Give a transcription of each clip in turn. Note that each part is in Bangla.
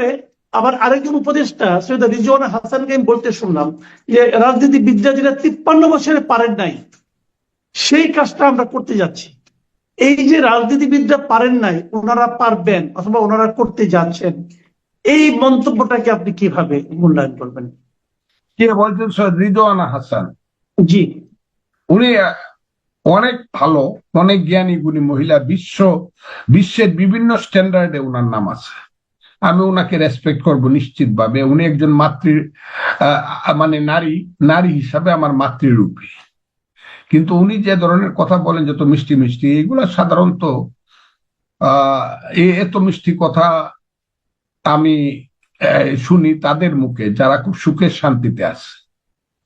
ব্যাপারে আবার আরেকজন উপদেষ্টা সৈয়দ রিজওয়ান হাসানকে আমি বলতে শুনলাম যে রাজনীতিবিদরা যেটা তিপ্পান্ন বছরে পারেন নাই সেই কাজটা আমরা করতে যাচ্ছি। এই যে রাজনীতিবিদরা পারেন নাই ওনারা পারবেন অথবা ওনারা করতে যাচ্ছেন এই মন্তব্যটাকে আপনি কীভাবে মূল্যায়ন করবেন? কে বলছেন? সৈয়দ রিজওয়ানা হাসান। জি। উনি অনেক ভালো অনেক জ্ঞানী গুণী মহিলা বিশ্ব বিশ্বের বিভিন্ন স্ট্যান্ডার্ডে উনার নাম আছে। আমি ওনাকে রেসপেক্ট করব নিশ্চিতভাবে। উনি একজন মাতৃ মানে নারী নারী হিসাবে আমার মাতৃরূপী। কিন্তু উনি যে ধরনের কথা বলেন যত মিষ্টি মিষ্টি, এগুলা সাধারণত এত মিষ্টি কথা আমি শুনি তাদের মুখে, যারা খুব সুখের শান্তিতে আছে।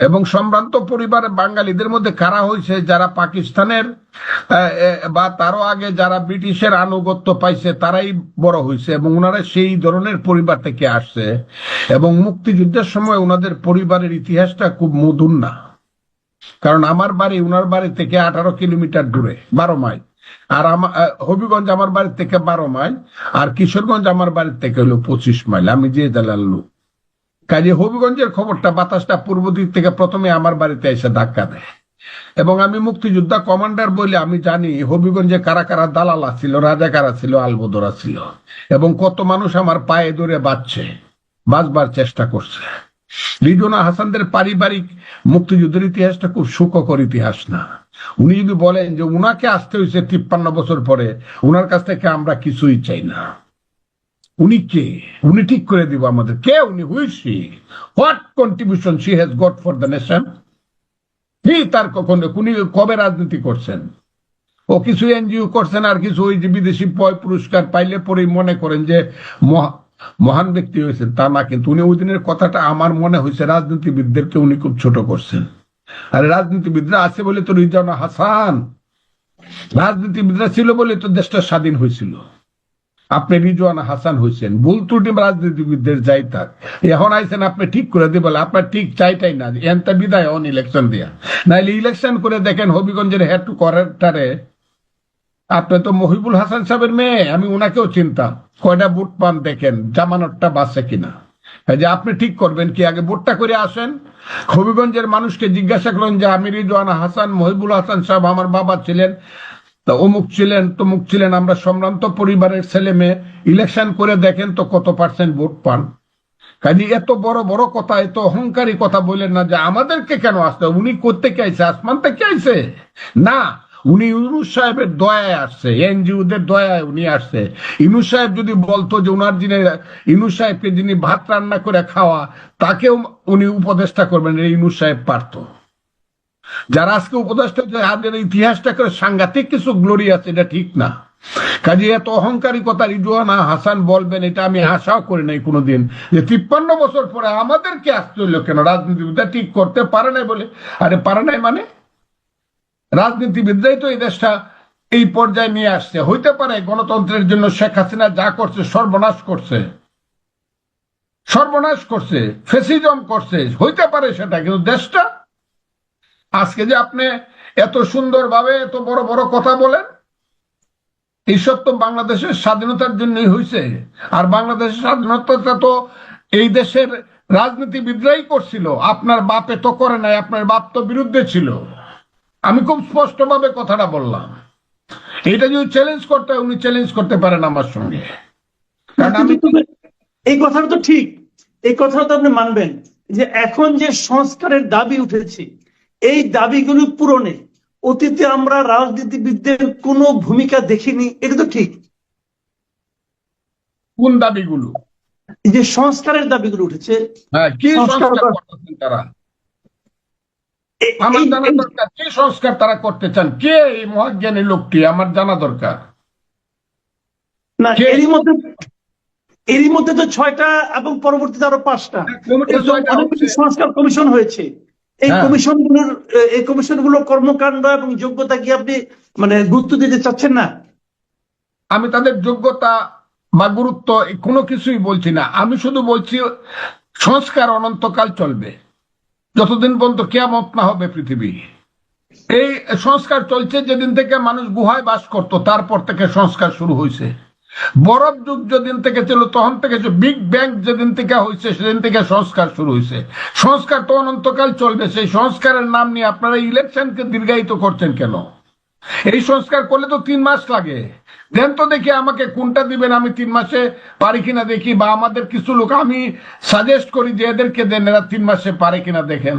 এবং সম্ভ্রান্ত পরিবারের বাঙালিদের মধ্যে কারা হয়েছে? যারা পাকিস্তানের বা তারও আগে যারা ব্রিটিশের আনুগত্য পাইছে, তারাই বড় হয়েছে এবং ওনারা সেই ধরনের পরিবার থেকে আসছে এবং মুক্তিযুদ্ধের সময় ওনাদের পরিবারের ইতিহাসটা খুব মধুর না। কারণ আমার বাড়ি ওনার বাড়ি থেকে আঠারো কিলোমিটার দূরে, বারো মাইল। আর আমার হবিগঞ্জ আমার বাড়ি থেকে বারো মাইল, আর কিশোরগঞ্জ আমার বাড়ি থেকে হলো পঁচিশ মাইল। আমি যে জেলার লোক। কাজে হবিগঞ্জের খবরটা বাতাসটা পূর্ব দিক থেকে প্রথমে আমার বাড়িতে এসে ধাক্কা দেয়। এবং আমি মুক্তিযোদ্ধা কমান্ডার বলে আমি জানি, হবিগঞ্জে কারা কারা দালালা ছিল রাজাকারা ছিল, আলবদরা ছিল। এবং কত মানুষ আমার পায়ে ধরে বাঁচছে, বাঁচবার চেষ্টা করছে। রিজনা হাসানদের পারিবারিক মুক্তিযুদ্ধের ইতিহাসটা খুব সুখকর ইতিহাস না। উনি যদি বলেন যে উনাকে আসতে হয়েছে তিপ্পান্ন বছর পরে, উনার কাছ থেকে আমরা কিছুই চাই না। উনি কে? উনি ঠিক করে দিব আমাদের। কে উনি? Who is she what contribution she has got for the nation কি তার কখন? উনি কবে রাজনীতি করছেন? ও কিছু এনজিও করছেন আর কিছু ওই যে বিদেশি পয় পুরস্কার পাইলে পরেই মনে করেন যে মহান ব্যক্তি হয়েছেন। তা না, কিন্তু উনি ওই দিনের কথাটা আমার মনে হয়েছে, রাজনীতিবিদদেরকে উনি খুব ছোট করছেন। আর রাজনীতিবিদরা আছে বলে তো রিজানা হাসান। রাজনীতিবিদরা ছিল বলে তো দেশটা স্বাধীন হয়েছিল। আপনি রিজওয়ানা হাসান হয়েছেন ভুল ত্রুটি রাজনীতিবিদদের যাই থাক। এখন আইছেন আপনি ঠিক করে দিয়ে বলে, আপনার ঠিক চাইটাই না। এনটা বিদায়, অন ইলেকশন দিয়া। নাইলে ইলেকশন করে দেখেন হবিগঞ্জের হেড টু করারটারে আপনি তো মহিবুল হাসান সাহেবের মেয়ে, আমি উনাকেও চিন্তা কয়টা বুট পান দেখেন, জামানতটা বাঁচে কিনা। যে আপনি ঠিক করবেন কি, আগে ভোটটা করে আসেন। হবিগঞ্জের মানুষকে জিজ্ঞাসা করেন যে, আমি রিজওয়ানা হাসান, মহিবুল হাসান সাহেব আমার বাবা ছিলেন। তা অমুক ছিলেন, তমুক ছিলেন, আমরা সম্ভ্রান্ত পরিবারের ছেলে মেয়ে ইলেকশন করে দেখেন তো কত পার্সেন্ট ভোট পান। কাজে এত বড় বড় কথা, এত অহংকারী কথা বলেন না যে আমাদেরকে কেন আসতে উনি করতে কে আইছে আসমান থেকে আইছে? না, উনি ইউনুস সাহেবের দয়ায় আসছে, এনজিওদের দয়ায় উনি আসছে। ইউনুস সাহেব যদি বলতো যে উনার যিনি, ইউনুস সাহেবকে যিনি ভাত রান্না করে খাওয়া, তাকেও উনি উপদেষ্টা করবেন ইউনুস সাহেব পারতো। যারা আজকে উপদেষ্টা হাতের ইতিহাসটা করে সাংঘাতিক কিছু গ্লোরি আছে, এটা ঠিক না। কাজে এত অহংকারী কথা রিজওয়ানা হাসান বলবেন, এটা আমি আশাও করি নাই কোনোদিন। যে তিপ্পান্ন বছর পরে আমাদেরকে আসতে হইল কেন? রাজনীতিবিদরা ঠিক করতে পারে নাই বলে। আরে পারে নাই মানে? রাজনীতিবিদরাই তো এই দেশটা এই পর্যায়ে নিয়ে আসছে। হইতে পারে গণতন্ত্রের জন্য শেখ হাসিনা যা করছে, সর্বনাশ করছে। সর্বনাশ করছে, ফেসিজম করছে। হইতে পারে সেটা, কিন্তু দেশটা আজকে যে আপনি এত সুন্দরভাবে এত বড় বড় কথা বলেন এইসব তো বাংলাদেশের স্বাধীনতার জন্যই হয়েছে আর বাংলাদেশের স্বাধীনতাটা তো এই দেশের রাজনীতিবিদরাই করছিল। আপনার বাপে তো করে নাই, আপনার বাপ তো বিরুদ্ধে ছিল। আমি খুব স্পষ্টভাবে কথাটা বললাম। এটা যদি চ্যালেঞ্জ করতে উনি চ্যালেঞ্জ করতে পারেন আমার সঙ্গে। এই কথাটা তো ঠিক। এই কথাটা তো আপনি মানবেন যে এখন যে সংস্কারের দাবি উঠেছে এই দাবিগুলো পূরণে অতীতে আমরা রাজনীতিবিদদের কোনো ভূমিকা দেখিনি এটা তো ঠিক। কোন দাবিগুলো? এই যে সংস্কারের দাবিগুলো উঠেছে। হ্যাঁ কি সংস্কার তারা? আমার জানা দরকার কি সংস্কার তারা করতে চান? কে এই মহাজ্ঞানী লোকটি? আমার জানা দরকার। না এরই মধ্যে এরই মধ্যে তো ছয়টা এবং পরবর্তীতে আরও পাঁচটা। হচ্ছে। সংস্কার কমিশন হয়েছে। এই হ্যাঁ। কমিশনগুলোর এই কমিশনগুলোর কর্মকাণ্ড এবং যোগ্যতা কি আপনি মানে গুরুত্ব দিতে চাচ্ছেন না? আমি তাদের যোগ্যতা বা গুরুত্ব কোনো কিছুই বলছি না। আমি শুধু বলছি সংস্কার অনন্তকাল চলবে। যতদিন পর্যন্ত কেয়ামত না হবে পৃথিবী। এই সংস্কার চলছে যেদিন থেকে মানুষ গুহায় বাস করত তারপর থেকে সংস্কার শুরু হয়েছে বরফ যুগ যেদিন থেকে ছিল, তখন থেকে বিগ ব্যাং যেদিন থেকে হয়েছে সেদিন থেকে সংস্কার শুরু হয়েছে সংস্কার তো অনন্তকাল চলবে, সেই সংস্কারের নাম নিয়ে আপনারা ইলেকশনকে দীর্ঘায়িত করছেন কেন? এই সংস্কার করলে তো তিন মাস লাগে। দেন তো দেখি আমাকে কোনটা দিবেন, আমি তিন মাসে পারি কিনা দেখি, বা আমাদের কিছু লোক, আমি সাজেস্ট করি যে এদেরকে দেন, এরা তিন মাসে পারে কিনা দেখেন।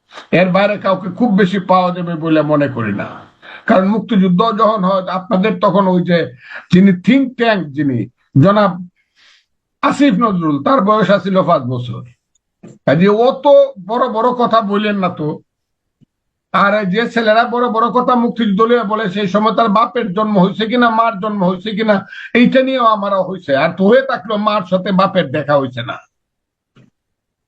এর বাইরে কাউকে খুব বেশি পাওয়া যাবে বলে মনে করি না। কারণ মুক্তিযুদ্ধ যখন হয়, আপনাদের তখন ওই যে যিনি থিঙ্ক ট্যাঙ্ক যিনি, জনাব আসিফ নজরুল, তার বয়স আছিল পাঁচ বছর। কাজে অত বড় বড় কথা বললেন না তো। আর যে ছেলেরা বড় বড় কথা মুক্তিযুদ্ধ বলে, সেই সময় তার বাপের জন্ম হয়েছে কিনা, মার জন্ম হয়েছে কিনা, এইটা নিয়েও আমারও হয়েছে আর তো হয়ে থাকল মার সাথে বাপের দেখা হয়েছে না।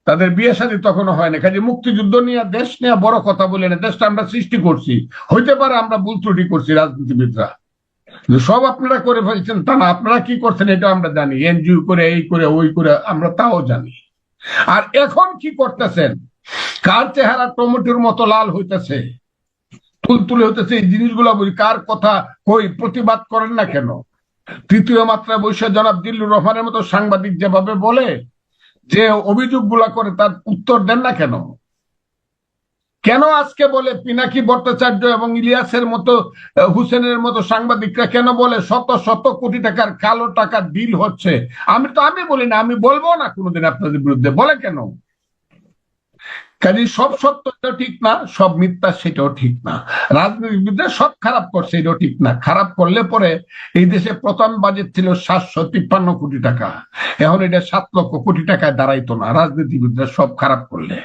তাদের বিয়ে শাদী তখনও হয় না কাজে মুক্তিযুদ্ধ নিয়ে, দেশ নিয়ে বড় কথা বলে না। দেশটা আমরা সৃষ্টি করছি। হইতে পারে আমরা ভুল ত্রুটি করছি রাজনীতিবিদরা। সব আপনারা করে ফেলছেন তা না। আপনারা কি করছেন এটা আমরা জানি। এনজিও করে, এই করে, ওই করে, আমরা তাও জানি। আর এখন কি করতেছেন? কার চেহারা টমেটোর মতো লাল হইতেছে? তুলতুলে হইতেছে এই জিনিসগুলো বলি। কার কথা কই? প্রতিবাদ করেন না কেন? তৃতীয় মাত্রায় বৈশ্য জনাব দিল্লুর রহমানের মতো সাংবাদিক যেভাবে বলে যে অভিযোগগুলা করে তার উত্তর দেন না কেন? কেন আজকে বলে পিনাকি ভট্টাচার্য এবং ইলিয়াসের মতো হুসেনের মতো সাংবাদিকরা কেন বলে শত শত কোটি টাকার কালো টাকা ডিল হচ্ছে? আমি তো, আমি বলি না, আমি বলব না কোনোদিন আপনাদের বিরুদ্ধে। বলে কেন? কাজে সব সত্য তো ঠিক না, সব মিথ্যা সেটাও ঠিক না। রাজনীতিবিদরা সব খারাপ করছে, এটাও ঠিক না। খারাপ করলে পরে এই দেশে প্রথম বাজেট ছিল সাতশো তিপ্পান্ন কোটি টাকা। এখন এটা সাত লক্ষ কোটি টাকায় দাঁড়াইতো না। রাজনীতিবিদরা সব খারাপ করলে।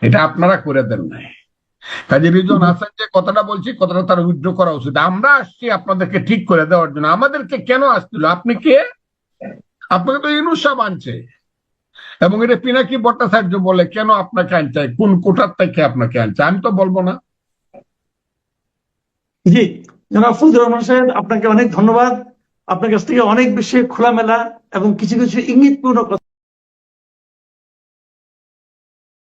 এটা আপনারা করে দেন নাই। কাজী রিজন হাসান যে কথাটা বলছি, কথাটা তার উইথড্র করা উচিত। আমরা আসছি আপনাদেরকে ঠিক করে দেওয়ার জন্য। আমাদেরকে কেন আসছিল আপনি কে? আপনাকে তো ইনুসা আনছে। এবং এটা পিনাকি ভট্টাচার্য বলে, কেন আপনাকে আনছে কোন কোটার থেকে আপনাকে আনছে? আমি তো বলব না। জি, জনাব সাহেব, আপনাকে অনেক ধন্যবাদ। আপনার কাছ থেকে অনেক বেশি খোলামেলা এবং কিছু কিছু ইঙ্গিতপূর্ণ কথা